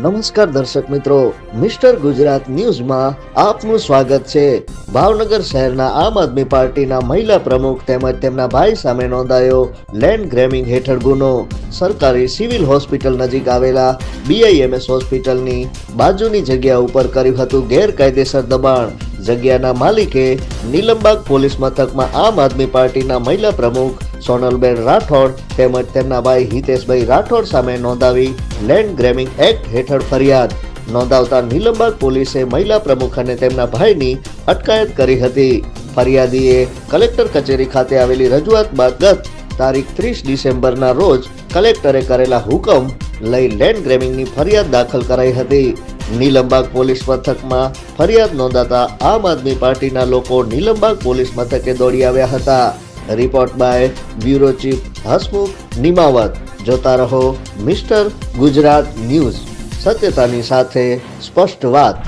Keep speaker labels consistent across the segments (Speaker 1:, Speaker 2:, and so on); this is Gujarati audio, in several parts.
Speaker 1: નમસ્કાર દર્શક મિત્રો, મિસ્ટર ગુજરાત ન્યૂઝમાં આપનું સ્વાગત છે. ભાવનગર શહેરના આમ આદમી પાર્ટીના મહિલા પ્રમુખ તેમજ તેમના ભાઈ સામે નોંધાયો લેન્ડ ગ્રેમિંગ હેઠળ ગુનો. સરકારી સિવિલ હોસ્પિટલ નજીક આવેલા બીઆઈએમએસ હોસ્પિટલની બાજુની જગ્યા ઉપર કર્યું હતું ગેરકાયદેસર દબાણ. જગ્યાના માલિકે નીલમબાગ પોલીસ મથકમાં આમ આદમી પાર્ટીના મહિલા પ્રમુખ સોનલબેન રાઠોડ તેમજ તેમના ભાઈ હિતેશભાઈ રાઠોડ સામે નોંધાવી લેન્ડ ગ્રેમિંગ એક્ટ હેઠળ ફરિયાદ. નોંધાવતા નીલમબાગ પોલીસે મહિલા પ્રમુખ અને તેમના ભાઈની અટકાયત કરી હતી. ફરિયાદીએ કલેક્ટર કચેરી ખાતે આવેલી રજૂઆત બાદ ગત તારીખ ત્રીસ ડિસેમ્બરના રોજ કલેક્ટરે કરેલા હુકમ લઈ લેન્ડ ગ્રેમિંગની ફરિયાદ દાખલ કરાઈ હતી. નીલમબાગ પોલીસ મથકમાં ફરિયાદ નોંધાતા આમ આદમી પાર્ટીના લોકો નીલમબાગ પોલીસ મથકે દોડી આવ્યા હતા. Report by bureau chief Hasmukh Nimavat જોતા રહો મિસ્ટર ગુજરાત ન્યૂઝ. સત્યતાની સાથે સ્પષ્ટ વાત.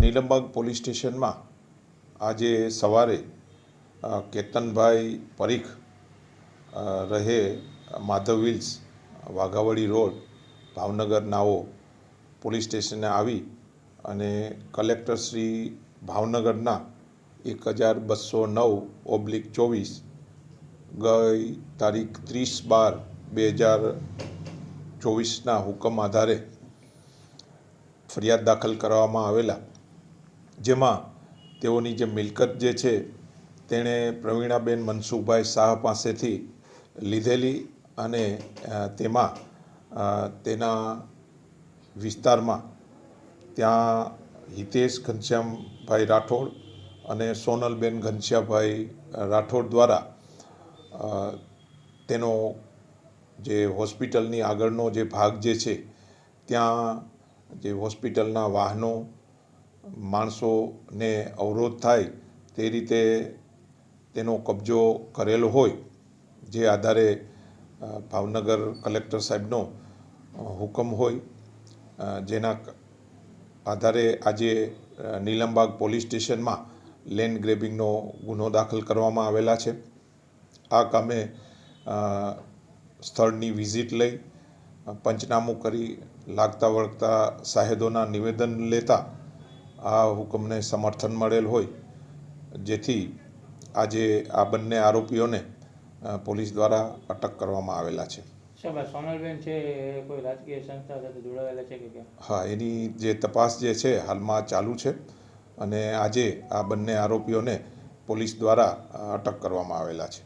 Speaker 2: નીલમબાગ પોલીસ સ્ટેશનમાં આજે સવારે કેતનભાઈ પરીખ રહે માધવ વિલ્સ વાઘાવડી રોડ, ભાવનગર નાઓ પોલીસ સ્ટેશને આવી અને કલેક્ટર શ્રી ભાવનગરના એક હજાર બસો નવ ઓબ્લિક ચોવીસ ગઈ તારીખ ત્રીસ બાર બે હજાર ચોવીસના હુકમ આધારે ફરિયાદ દાખલ કરવામાં આવેલા. જેમાં તેઓની જે મિલકત જે છે તેણે પ્રવીણાબેન મનસુખભાઈ શાહ પાસેથી લીધેલી અને તેમાં તેના વિસ્તારમાં ત્યાં હિતેશ ઘનશ્યામભાઈ રાઠોડ અને સોનલબેન ઘનશ્યામભાઈ રાઠોડ દ્વારા તેનો જે હોસ્પિટલની આગળનો જે ભાગ જે છે, ત્યાં જે હોસ્પિટલના વાહનો, માણસોને અવરોધ થાય તે રીતે તેનો કબજો કરેલો હોય, જે આધારે ભાવનગર કલેક્ટર સાહેબનો હુકમ હોય જેના આધારે આજે નીલમબાગ પોલીસ સ્ટેશનમાં લેન્ડ ગ્રેબિંગનો ગુનો દાખલ કરવામાં આવેલા છે. આ કામે સ્થળની વિઝિટ લઈ પંચનામું કરી લાગતા વળગતા સાહેદોના નિવેદન લેતા આ હુકમને સમર્થન મળેલ હોય. જેથી આજે આ બંને આરોપીઓને પોલીસ દ્વારા અટક કરવામાં આવેલા છે.
Speaker 3: સોનલબેન છે કોઈ રાજકીય સંસ્થા સાથે છે કે
Speaker 2: હા, એની જે તપાસ જે છે, હાલમાં ચાલુ છે અને આજે આ બંને આરોપીઓને પોલીસ દ્વારા અટક કરવામાં આવેલા છે.